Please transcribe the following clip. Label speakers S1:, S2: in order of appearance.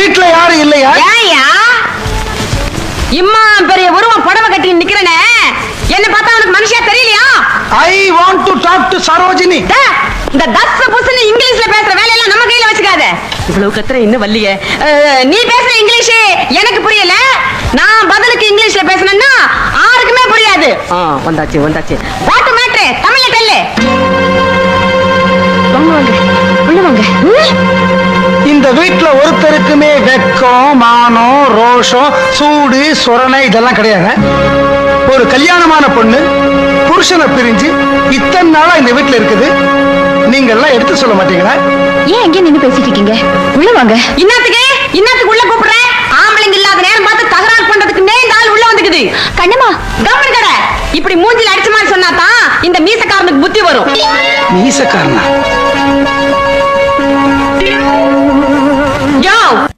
S1: வீட்டுல யாரும் இல்லையா?
S2: ஏயா இம்மா பெரிய உருவம் புடவை கட்டி நிக்கிறனே. என்ன பார்த்தா உனக்கு மனுஷியா தெரியலையா?
S1: I want to talk to Sarojini
S2: இந்த தஸ் புஸ்னு இங்கிலீஷ்ல பேசுற வேலையெல்லாம் நம்ம கையில வச்சுக்காத. இவ்வளவு கத்துற இன்னும் வல்லியே நீ பேசுற இங்கிலீஷ் எனக்கு புரியல. நான் பதிலுக்கு இங்கிலீஷ்ல பேசணும்னா யாருக்குமே புரியாது. ஆ வந்தாச்சு வந்தாச்சு. வாட்டு மேட்ரு தமிழ்ல டெல்லு வாங்க வாங்க. உள்ள வாங்க.
S1: இந்த வீட்டுல ஒருத்தருக்குமே வெக்கம் மானம் ரோஷம் சூடு சொரணை இதெல்லாம் கிடையாது. ஒரு கல்யாணமான பொண்ணு புருஷனை பிரிஞ்சு இத்தனை நாளா இந்த வீட்டுல இருக்குது. நீங்க எல்லாம் எடுத்து சொல்ல மாட்டீங்களா?
S3: ஏன் எங்கே நின்னு பேசிட்டு இருக்கீங்க? உள்ள வாங்க.
S2: இன்னத்துக்கு? இன்னத்துக்கு உள்ள கூப்பிடுறேன். ஆம்பளைங்க இல்லாத நேரம் பார்த்து தகராறு பண்றதுக்கு இந்த ஆள் உள்ள வந்துக்குது.
S3: கண்ணம்மா.
S2: கவனம் கடை இப்படி மூஞ்சில அடிச்ச மாதிரி சொன்னா தான் இந்த மீசக்காரனுக்கு புத்தி வரும்.
S1: மீசக்காரனா?